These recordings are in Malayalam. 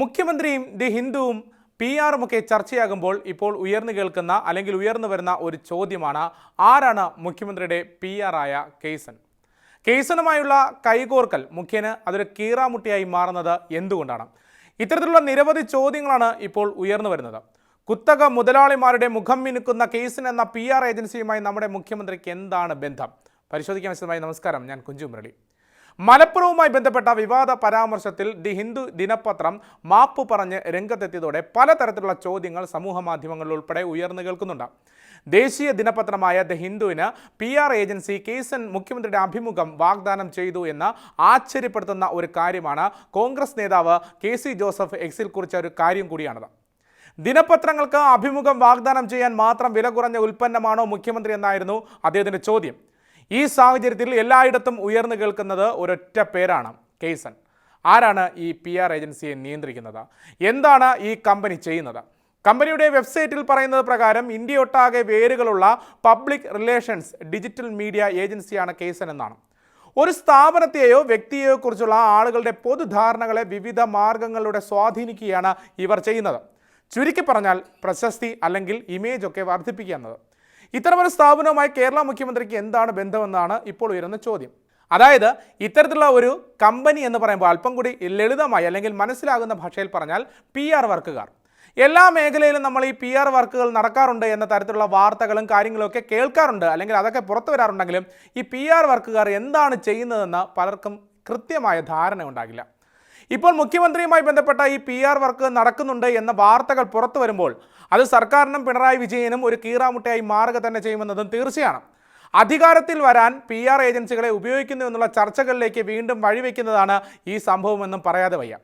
മുഖ്യമന്ത്രിയും ദി ഹിന്ദുവും പി ആറും ഒക്കെ ചർച്ചയാകുമ്പോൾ ഇപ്പോൾ ഉയർന്നു കേൾക്കുന്ന അല്ലെങ്കിൽ ഉയർന്നു വരുന്ന ഒരു ചോദ്യമാണ് ആരാണ് മുഖ്യമന്ത്രിയുടെ പി ആയ കേസൻ? കേസനുമായുള്ള കൈകോർക്കൽ മുഖ്യന് അതൊരു കീറാമുട്ടിയായി മാറുന്നത് എന്തുകൊണ്ടാണ്? ഇത്തരത്തിലുള്ള നിരവധി ചോദ്യങ്ങളാണ് ഇപ്പോൾ ഉയർന്നു വരുന്നത്. കുത്തക മുതലാളിമാരുടെ മുഖം മിനുക്കുന്ന കേസൻ എന്ന പി ആർ ഏജൻസിയുമായി നമ്മുടെ മുഖ്യമന്ത്രിക്ക് എന്താണ് ബന്ധം? പരിശോധിക്കാൻ വിശദമായി നമസ്കാരം. ഞാൻ കുഞ്ചു മുരളി മലപ്പുറവുമായി ബന്ധപ്പെട്ട വിവാദ പരാമർശത്തിൽ ദി ഹിന്ദു ദിനപത്രം മാപ്പ് പറഞ്ഞ് രംഗത്തെത്തിയതോടെ പലതരത്തിലുള്ള ചോദ്യങ്ങൾ സമൂഹ മാധ്യമങ്ങളിൽ ഉൾപ്പെടെ ഉയർന്നു കേൾക്കുന്നുണ്ട്. ദേശീയ ദിനപത്രമായ ദ ഹിന്ദുവിന് പി ആർ ഏജൻസി കേസൻ മുഖ്യമന്ത്രിയുടെ അഭിമുഖം വാഗ്ദാനം ചെയ്തു എന്ന് ആശ്ചര്യപ്പെടുത്തുന്ന ഒരു കാര്യമാണ് കോൺഗ്രസ് നേതാവ് കെ സി ജോസഫ് എക്സിൽ കുറിച്ച ഒരു കാര്യം കൂടിയാണത്. ദിനപത്രങ്ങൾക്ക് അഭിമുഖം വാഗ്ദാനം ചെയ്യാൻ മാത്രം വില കുറഞ്ഞ ഉൽപ്പന്നമാണോ മുഖ്യമന്ത്രി എന്നായിരുന്നു അദ്ദേഹത്തിന്റെ ചോദ്യം. ഈ സാഹചര്യത്തിൽ എല്ലായിടത്തും ഉയർന്നു കേൾക്കുന്നത് ഒരൊറ്റ പേരാണ് കേസൻ ആരാണ് ഈ പി ആർ ഏജൻസിയെ നിയന്ത്രിക്കുന്നത്? എന്താണ് ഈ കമ്പനി ചെയ്യുന്നത്? കമ്പനിയുടെ വെബ്സൈറ്റിൽ പറയുന്നത് പ്രകാരം ഇന്ത്യയൊട്ടാകെ വേരുകളുള്ള പബ്ലിക് റിലേഷൻസ് ഡിജിറ്റൽ മീഡിയ ഏജൻസിയാണ് കേസൻ എന്നാണ്. ഒരു സ്ഥാപനത്തെയോ വ്യക്തിയെയോ കുറിച്ചുള്ള ആളുകളുടെ പൊതുധാരണകളെ വിവിധ മാർഗങ്ങളിലൂടെ സ്വാധീനിക്കുകയാണ് ഇവർ ചെയ്യുന്നത്. ചുരുക്കി പറഞ്ഞാൽ പ്രശസ്തി അല്ലെങ്കിൽ ഇമേജ് ഒക്കെ വർദ്ധിപ്പിക്കുക എന്നത്. ഇത്തരമൊരു സ്ഥാപനവുമായി കേരള മുഖ്യമന്ത്രിക്ക് എന്താണ് ബന്ധമെന്നാണ് ഇപ്പോൾ ഉയരുന്ന ചോദ്യം. അതായത് ഇത്തരത്തിലുള്ള ഒരു കമ്പനി എന്ന് പറയുമ്പോൾ അല്പം കൂടി ലളിതമായി അല്ലെങ്കിൽ മനസ്സിലാകുന്ന ഭാഷയിൽ പറഞ്ഞാൽ പി ആർ വർക്കുകാർ. എല്ലാ മേഖലയിലും നമ്മൾ ഈ പി ആർ വർക്കുകൾ നടക്കാറുണ്ട് എന്ന തരത്തിലുള്ള വാർത്തകളും കാര്യങ്ങളും ഒക്കെ കേൾക്കാറുണ്ട്. അല്ലെങ്കിൽ അതൊക്കെ പുറത്തു വരാറുണ്ടെങ്കിലും ഈ പി ആർ വർക്കുകാർ എന്താണ് ചെയ്യുന്നതെന്ന് പലർക്കും കൃത്യമായ ധാരണ ഉണ്ടാകില്ല ഇപ്പോൾ മുഖ്യമന്ത്രിയുമായി ബന്ധപ്പെട്ട ഈ പി ആർ വർക്ക് നടക്കുന്നുണ്ട് എന്ന വാർത്തകൾ പുറത്തു വരുമ്പോൾ അത് സർക്കാരിനും പിണറായി വിജയനും ഒരു കീറാമുട്ടയായി മാറുക തന്നെ ചെയ്യുമെന്നതും തീർച്ചയാണ്. അധികാരത്തിൽ വരാൻ പി ആർ ഏജൻസികളെ ഉപയോഗിക്കുന്നു എന്നുള്ള ചർച്ചകളിലേക്ക് വീണ്ടും വഴിവെക്കുന്നതാണ് ഈ സംഭവമെന്നും പറയാതെ വയ്യ.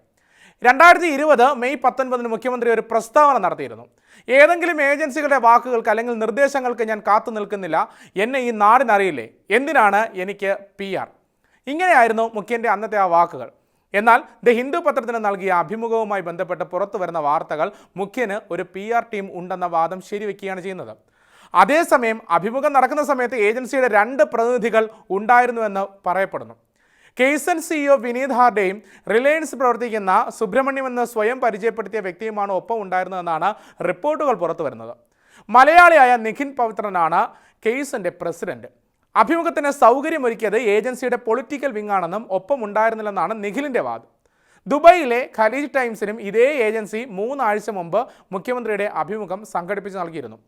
രണ്ടായിരത്തി ഇരുപത് മെയ് പത്തൊൻപതിന് മുഖ്യമന്ത്രി ഒരു പ്രസ്താവന നടത്തിയിരുന്നു. ഏതെങ്കിലും ഏജൻസികളുടെ വാക്കുകൾക്ക് അല്ലെങ്കിൽ നിർദ്ദേശങ്ങൾക്ക് ഞാൻ കാത്തു നിൽക്കുന്നില്ല. എന്നെ ഈ നാടിനറിയില്ലേ? എന്തിനാണ് എനിക്ക് പി ആർ? ഇങ്ങനെയായിരുന്നു മുഖ്യന്റെ അന്നത്തെ ആ വാക്കുകൾ. എന്നാൽ ദ ഹിന്ദു പത്രത്തിന് നൽകിയ അഭിമുഖവുമായി ബന്ധപ്പെട്ട് പുറത്തു വരുന്ന വാർത്തകൾ മുഖ്യന് ഒരു പി ആർ ടീം ഉണ്ടെന്ന വാദം ശരിവെക്കുകയാണ് ചെയ്യുന്നത്. അതേസമയം അഭിമുഖം നടക്കുന്ന സമയത്ത് ഏജൻസിയുടെ രണ്ട് പ്രതിനിധികൾ ഉണ്ടായിരുന്നുവെന്ന് പറയപ്പെടുന്നു. കേസൻ സിഇഒ വിനീത് ഹാർഡെയും റിലയൻസ് പ്രവർത്തിക്കുന്ന സുബ്രഹ്മണ്യം എന്ന് സ്വയം പരിചയപ്പെടുത്തിയ വ്യക്തിയുമാണ് ഒപ്പം ഉണ്ടായിരുന്നതെന്നാണ് റിപ്പോർട്ടുകൾ പുറത്തു വരുന്നത്. മലയാളിയായ നിഖിൻ പവിത്രനാണ് കെയ്സന്റെ പ്രസിഡന്റ്. അഭിമുഖത്തിന് സൗകര്യമൊരുക്കിയത് ഏജൻസിയുടെ പൊളിറ്റിക്കൽ വിങ്ങാണെന്നും ഒപ്പം ഉണ്ടായിരുന്നില്ലെന്നാണ് നിഖിലിന്റെ വാദം. ദുബൈയിലെ ഖലീജ് ടൈംസിനും ഇതേ ഏജൻസി മൂന്നാഴ്ച മുമ്പ് മുഖ്യമന്ത്രിയുടെ അഭിമുഖം സംഘടിപ്പിച്ച് നൽകിയിരുന്നു.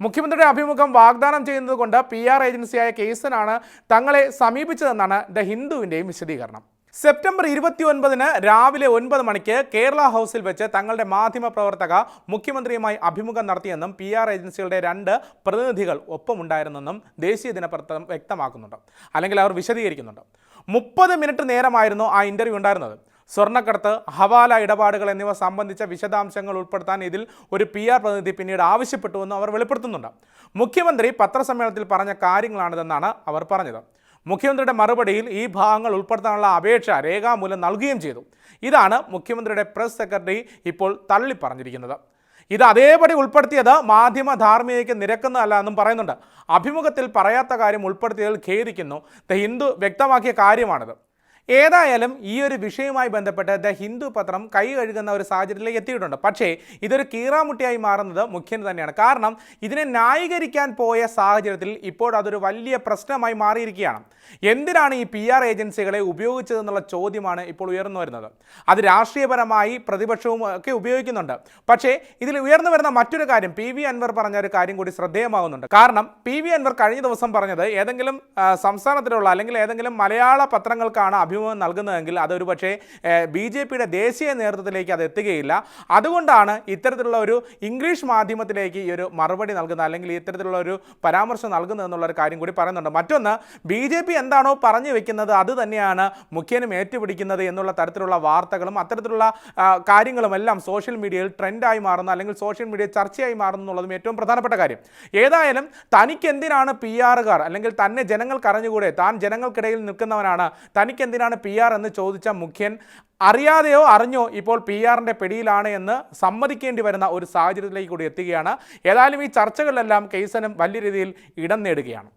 മുഖ്യമന്ത്രിയുടെ അഭിമുഖം വാഗ്ദാനം ചെയ്യുന്നത് കൊണ്ട് പി ആർ ഏജൻസിയായ കേസനാണ് തങ്ങളെ സമീപിച്ചതെന്നാണ് ദ ഹിന്ദുവിന്റെയും വിശദീകരണം. സെപ്റ്റംബർ ഇരുപത്തി ഒൻപതിന് രാവിലെ ഒൻപത് മണിക്ക് കേരള ഹൗസിൽ വെച്ച് തങ്ങളുടെ മാധ്യമ പ്രവർത്തക മുഖ്യമന്ത്രിയുമായി അഭിമുഖം നടത്തിയെന്നും പി ആർ ഏജൻസികളുടെ രണ്ട് പ്രതിനിധികൾ ഒപ്പമുണ്ടായിരുന്നെന്നും ദേശീയ ദിനപ്രത്തം വ്യക്തമാക്കുന്നുണ്ട്. അല്ലെങ്കിൽ അവർ വിശദീകരിക്കുന്നുണ്ട്. മുപ്പത് മിനിറ്റ് നേരമായിരുന്നു ആ ഇന്റർവ്യൂ ഉണ്ടായിരുന്നത്. സ്വർണക്കടത്ത് ഹവാല ഇടപാടുകൾ എന്നിവ സംബന്ധിച്ച വിശദാംശങ്ങൾ ഉൾപ്പെടുത്താൻ ഇതിൽ ഒരു പി ആർ പ്രതിനിധി പിന്നീട് ആവശ്യപ്പെട്ടുവെന്നും അവർ വെളിപ്പെടുത്തുന്നുണ്ട്. മുഖ്യമന്ത്രി പത്രസമ്മേളനത്തിൽ പറഞ്ഞ കാര്യങ്ങളാണിതെന്നാണ് അവർ പറഞ്ഞത്. മുഖ്യമന്ത്രിയുടെ മറുപടിയിൽ ഈ ഭാഗങ്ങൾ ഉൾപ്പെടുത്താനുള്ള അപേക്ഷ രേഖാമൂലം നൽകുകയും ചെയ്തു. ഇതാണ് മുഖ്യമന്ത്രിയുടെ പ്രസ് സെക്രട്ടറി ഇപ്പോൾ തള്ളി പറഞ്ഞിരിക്കുന്നത് ഇത് അതേപടി ഉൾപ്പെടുത്തിയത് മാധ്യമ ധാർമ്മികതയ്ക്ക് നിരക്കുന്നതല്ല എന്നും പറയുന്നുണ്ട്. അഭിമുഖത്തിൽ പറയാത്ത കാര്യം ഉൾപ്പെടുത്തിയതിൽ ഖേദിക്കുന്നു. ദ ഹിന്ദു വ്യക്തമാക്കിയ കാര്യമാണിത്. ഏതായാലും ഈ ഒരു വിഷയവുമായി ബന്ധപ്പെട്ട് ദ ഹിന്ദു പത്രം കൈ കഴുകുന്ന ഒരു സാഹചര്യത്തിലേക്ക് എത്തിയിട്ടുണ്ട്. പക്ഷേ ഇതൊരു കീറാമുട്ടിയായി മാറുന്നത് മുഖ്യൻ തന്നെയാണ്. കാരണം ഇതിനെ ന്യായീകരിക്കാൻ പോയ സാഹചര്യത്തിൽ ഇപ്പോൾ അതൊരു വലിയ പ്രശ്നമായി മാറിയിരിക്കുകയാണ്. എന്തിനാണ് ഈ പി ആർ ഏജൻസികളെ ഉപയോഗിച്ചതെന്നുള്ള ചോദ്യമാണ് ഇപ്പോൾ ഉയർന്നു വരുന്നത്. അത് രാഷ്ട്രീയപരമായി പ്രതിപക്ഷവും ഒക്കെ ഉപയോഗിക്കുന്നുണ്ട്. പക്ഷേ ഇതിൽ ഉയർന്നു വരുന്ന മറ്റൊരു കാര്യം പി വി അൻവർ പറഞ്ഞ ഒരു കാര്യം കൂടി ശ്രദ്ധേയമാകുന്നുണ്ട്. കാരണം പി വി അൻവർ കഴിഞ്ഞ ദിവസം പറഞ്ഞത് ഏതെങ്കിലും സംസ്ഥാനത്തിലുള്ള അല്ലെങ്കിൽ ഏതെങ്കിലും മലയാള പത്രങ്ങൾക്കാണ് അഭിമുഖം നൽകുന്നതെങ്കിൽ അതൊരു പക്ഷേ ബി ജെ പിയുടെ ദേശീയ നേതൃത്വത്തിലേക്ക് അത് എത്തുകയില്ല. അതുകൊണ്ടാണ് ഇത്തരത്തിലുള്ള ഒരു ഇംഗ്ലീഷ് മാധ്യമത്തിലേക്ക് ഈ ഒരു മറുപടി നൽകുന്നത് അല്ലെങ്കിൽ ഇത്തരത്തിലുള്ള ഒരു പരാമർശം നൽകുന്നത് ഒരു കാര്യം കൂടി പറയുന്നുണ്ട്. മറ്റൊന്ന് ബി ജെ പി എന്താണോ പറഞ്ഞു വെക്കുന്നത് അത് തന്നെയാണ് മുഖ്യനും ഏറ്റുപിടിക്കുന്നത് എന്നുള്ള തരത്തിലുള്ള വാർത്തകളും അത്തരത്തിലുള്ള കാര്യങ്ങളും എല്ലാം സോഷ്യൽ മീഡിയയിൽ ട്രെൻഡായി മാറുന്ന അല്ലെങ്കിൽ സോഷ്യൽ മീഡിയ ചർച്ചയായി മാറുന്നു എന്നുള്ളതും ഏറ്റവും പ്രധാനപ്പെട്ട കാര്യം. ഏതായാലും തനിക്ക് എന്തിനാണ് പി ആറുകാർ അല്ലെങ്കിൽ തന്നെ ജനങ്ങൾക്ക് അറിഞ്ഞുകൂടെ താൻ ജനങ്ങൾക്കിടയിൽ നിൽക്കുന്നവനാണ്. തനിക്ക് എന്തിനാണ് പി ആർ എന്ന് ചോദിച്ച മുഖ്യൻ അറിയാതെയോ അറിഞ്ഞോ ഇപ്പോൾ പി ആറിന്റെ പിടിയിലാണ് എന്ന് സമ്മതിക്കേണ്ടി വരുന്ന ഒരു സാഹചര്യത്തിലേക്ക് കൂടി എത്തുകയാണ്. ഏതായാലും ഈ ചർച്ചകളിലെല്ലാം കേസനും വലിയ രീതിയിൽ ഇടം നേടുകയാണ്.